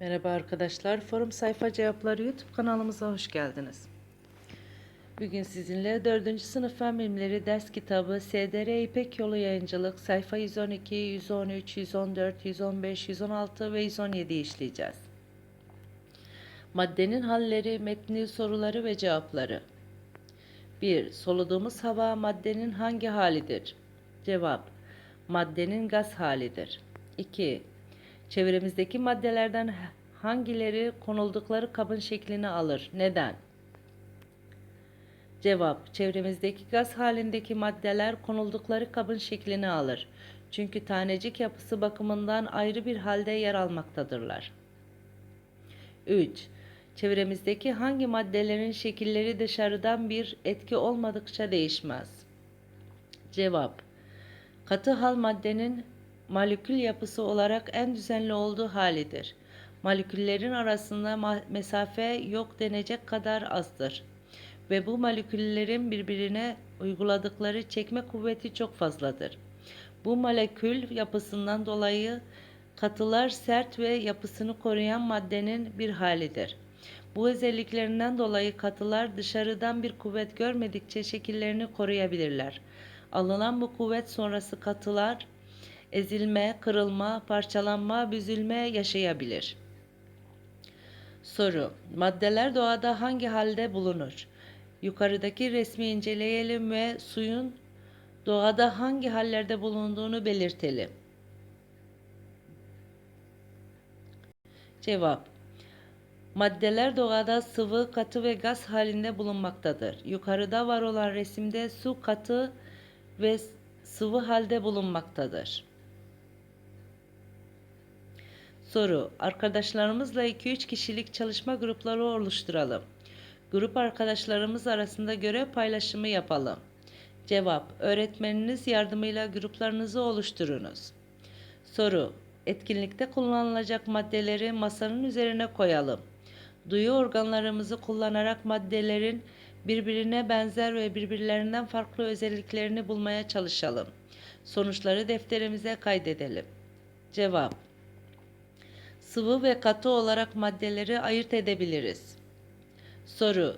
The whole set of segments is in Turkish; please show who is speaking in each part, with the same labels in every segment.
Speaker 1: Merhaba arkadaşlar. Forum Sayfa Cevapları YouTube kanalımıza hoş geldiniz. Bugün sizinle 4. sınıf fen bilimleri ders kitabı SDR İpek Yolu Yayıncılık sayfa 112, 113, 114, 115, 116 ve 117 işleyeceğiz. Maddenin halleri, metni soruları ve cevapları. 1. Soluduğumuz hava maddenin hangi halidir? Cevap: Maddenin gaz halidir. 2. Çevremizdeki maddelerden hangileri konuldukları kabın şeklini alır? Neden? Cevap: Çevremizdeki gaz halindeki maddeler konuldukları kabın şeklini alır. Çünkü tanecik yapısı bakımından ayrı bir halde yer almaktadırlar. 3. Çevremizdeki hangi maddelerin şekilleri dışarıdan bir etki olmadıkça değişmez? Cevap: Katı hal maddenin molekül yapısı olarak en düzenli olduğu halidir. Moleküllerin arasında mesafe yok denecek kadar azdır ve bu moleküllerin birbirine uyguladıkları çekme kuvveti çok fazladır. Bu molekül yapısından dolayı katılar sert ve yapısını koruyan maddenin bir halidir. Bu özelliklerinden dolayı katılar dışarıdan bir kuvvet görmedikçe şekillerini koruyabilirler. Alınan bu kuvvet sonrası katılar ezilme, kırılma, parçalanma, büzülme yaşayabilir. Soru: Maddeler doğada hangi halde bulunur? Yukarıdaki resmi inceleyelim ve suyun doğada hangi hallerde bulunduğunu belirtelim. Cevap: Maddeler doğada sıvı, katı ve gaz halinde bulunmaktadır. Yukarıda var olan resimde su katı ve sıvı halde bulunmaktadır. Soru: Arkadaşlarımızla 2-3 kişilik çalışma grupları oluşturalım. Grup arkadaşlarımız arasında görev paylaşımı yapalım. Cevap: Öğretmeniniz yardımıyla gruplarınızı oluşturunuz. Soru: Etkinlikte kullanılacak maddeleri masanın üzerine koyalım. Duyu organlarımızı kullanarak maddelerin birbirine benzer ve birbirlerinden farklı özelliklerini bulmaya çalışalım. Sonuçları defterimize kaydedelim. Cevap: Sıvı ve katı olarak maddeleri ayırt edebiliriz. Soru: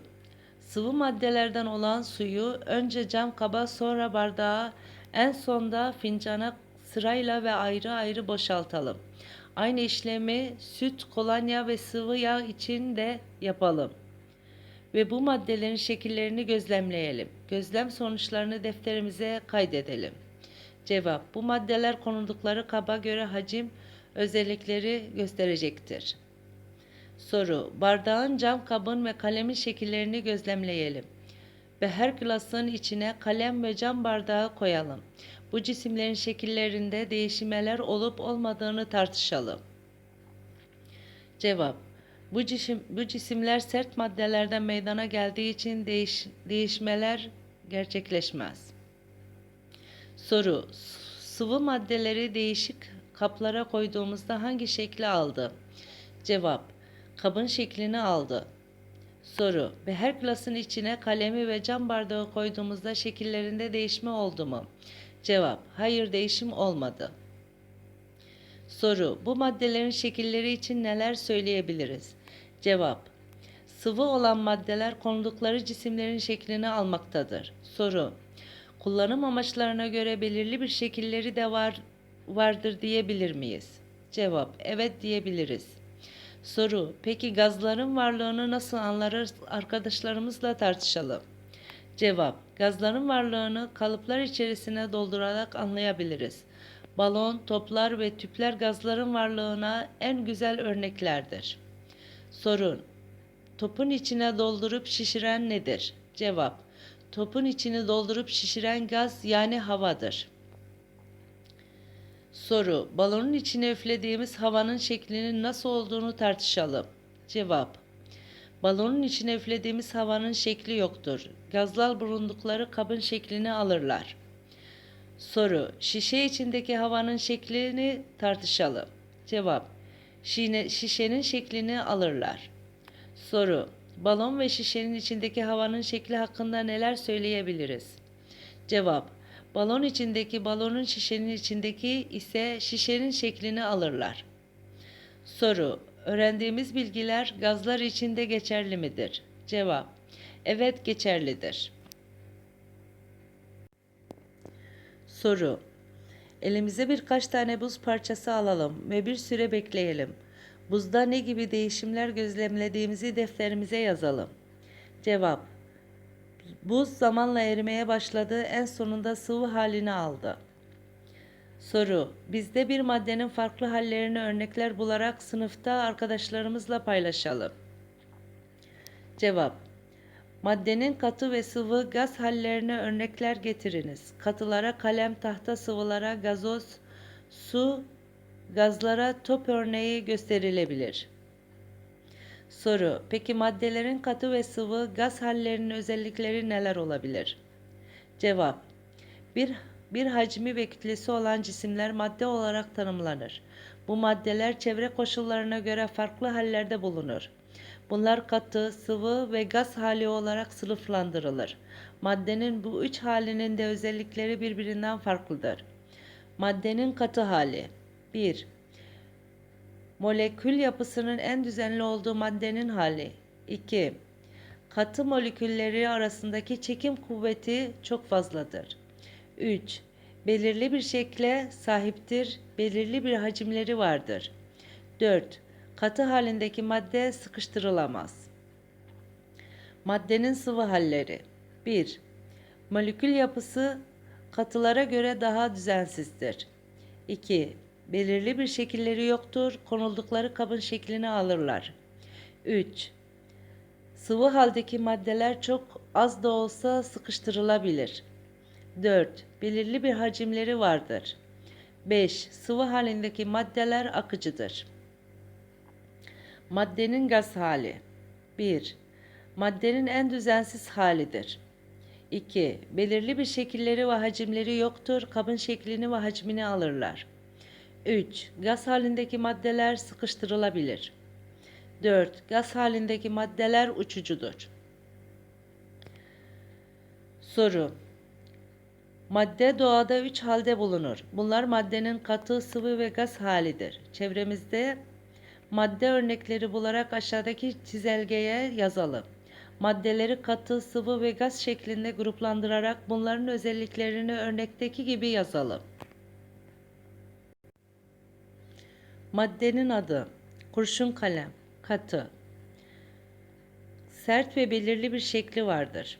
Speaker 1: Sıvı maddelerden olan suyu önce cam kaba sonra bardağa en sonda fincana sırayla ve ayrı ayrı boşaltalım. Aynı işlemi süt, kolonya ve sıvı yağ için de yapalım. Ve bu maddelerin şekillerini gözlemleyelim. Gözlem sonuçlarını defterimize kaydedelim. Cevap: Bu maddeler konuldukları kaba göre hacim özellikleri gösterecektir. Soru: Bardağın, cam kabın ve kalemin şekillerini gözlemleyelim ve her glasın içine kalem ve cam bardağı koyalım. Bu cisimlerin şekillerinde değişmeler olup olmadığını tartışalım. Cevap: Bu, cisim, bu cisimler sert maddelerden meydana geldiği için değiş, değişmeler gerçekleşmez. Soru: Sıvı maddeleri değişik kaplara koyduğumuzda hangi şekli aldı? Cevap: Kabın şeklini aldı. Soru: Ve her glasın içine kalemi ve cam bardağı koyduğumuzda şekillerinde değişme oldu mu? Cevap: Hayır değişim olmadı. Soru: Bu maddelerin şekilleri için neler söyleyebiliriz? Cevap: Sıvı olan maddeler konuldukları cisimlerin şeklini almaktadır. Soru: Kullanım amaçlarına göre belirli bir şekilleri de var vardır diyebilir miyiz? Cevap: Evet diyebiliriz. Soru: Peki gazların varlığını nasıl anlarız? Arkadaşlarımızla tartışalım. Cevap: Gazların varlığını kalıplar içerisine doldurarak anlayabiliriz. Balon, toplar ve tüpler gazların varlığına en güzel örneklerdir. Sorun: Topun içine doldurup şişiren nedir? Cevap: Topun içini doldurup şişiren gaz yani havadır. Soru: Balonun içine üflediğimiz havanın şeklinin nasıl olduğunu tartışalım. Cevap: Balonun içine üflediğimiz havanın şekli yoktur. Gazlar bulundukları kabın şeklini alırlar. Soru: Şişe içindeki havanın şeklini tartışalım. Cevap: Şine, şişenin şeklini alırlar. Soru: Balon ve şişenin içindeki havanın şekli hakkında neler söyleyebiliriz? Cevap: Balon içindeki balonun şişenin içindeki ise şişenin şeklini alırlar. Soru: öğrendiğimiz bilgiler gazlar içinde geçerli midir? Cevap Evet geçerlidir. Soru Elimize birkaç tane buz parçası alalım ve bir süre bekleyelim. Buzda ne gibi değişimler gözlemlediğimizi defterimize yazalım. Cevap Buz zamanla erimeye başladı, en sonunda sıvı halini aldı. Soru Bizde bir maddenin farklı hallerini örnekler bularak sınıfta arkadaşlarımızla paylaşalım. Cevap Maddenin katı ve sıvı gaz hallerine örnekler getiriniz. Katılara kalem, tahta, sıvılara gazoz, su, gazlara top örneği gösterilebilir. Soru: Peki maddelerin katı ve sıvı gaz hallerinin özellikleri neler olabilir? Cevap: Bir bir hacmi ve kütlesi olan cisimler madde olarak tanımlanır. Bu maddeler çevre koşullarına göre farklı hallerde bulunur. Bunlar katı, sıvı ve gaz hali olarak sınıflandırılır. Maddenin bu üç halinin de özellikleri birbirinden farklıdır. Maddenin katı hali 1. Molekül yapısının en düzenli olduğu maddenin hali 2. Katı molekülleri arasındaki çekim kuvveti çok fazladır. 3. Belirli bir şekle sahiptir, belirli bir hacimleri vardır. 4 katı halindeki madde sıkıştırılamaz. Maddenin sıvı halleri 1. Molekül yapısı katılara göre daha düzensizdir. 2. Belirli bir şekilleri yoktur, konuldukları kabın şeklini alırlar. 3. Sıvı haldeki maddeler çok az da olsa sıkıştırılabilir. 4. Belirli bir hacimleri vardır. 5. Sıvı halindeki maddeler akıcıdır. Maddenin gaz hali 1. Maddenin en düzensiz halidir. 2. Belirli bir şekilleri ve hacimleri yoktur, kabın şeklini ve hacmini alırlar. 3. Gaz halindeki maddeler sıkıştırılabilir. 4. Gaz halindeki maddeler uçucudur. Soru Madde doğada üç halde bulunur. Bunlar maddenin katı, sıvı ve gaz halidir. Çevremizde Madde örnekleri bularak aşağıdaki çizelgeye yazalım. Maddeleri katı, sıvı ve gaz şeklinde gruplandırarak bunların özelliklerini örnekteki gibi yazalım. Maddenin adı kurşun kalem, katı. Sert ve belirli bir şekli vardır.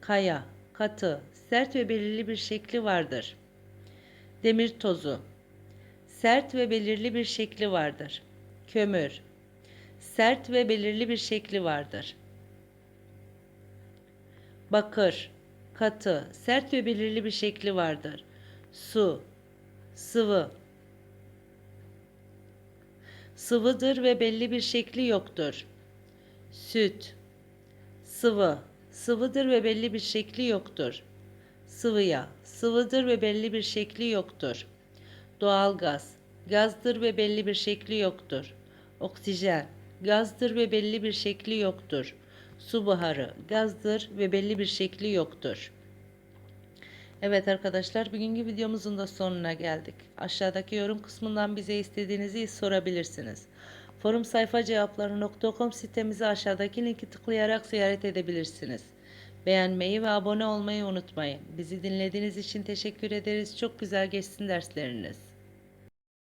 Speaker 1: Kaya, katı, sert ve belirli bir şekli vardır. Demir tozu, sert ve belirli bir şekli vardır kömür. Sert ve belirli bir şekli vardır. Bakır, katı, sert ve belirli bir şekli vardır. Su, sıvı. Sıvıdır ve belli bir şekli yoktur. Süt, sıvı, sıvıdır ve belli bir şekli yoktur. Sıvıya, sıvıdır ve belli bir şekli yoktur. Doğalgaz, gazdır ve belli bir şekli yoktur. Oksijen, gazdır ve belli bir şekli yoktur. Su buharı, gazdır ve belli bir şekli yoktur. Evet arkadaşlar bugünkü videomuzun da sonuna geldik. Aşağıdaki yorum kısmından bize istediğinizi sorabilirsiniz. Forum sayfa cevapları.com sitemizi aşağıdaki linki tıklayarak ziyaret edebilirsiniz. Beğenmeyi ve abone olmayı unutmayın. Bizi dinlediğiniz için teşekkür ederiz. Çok güzel geçsin dersleriniz.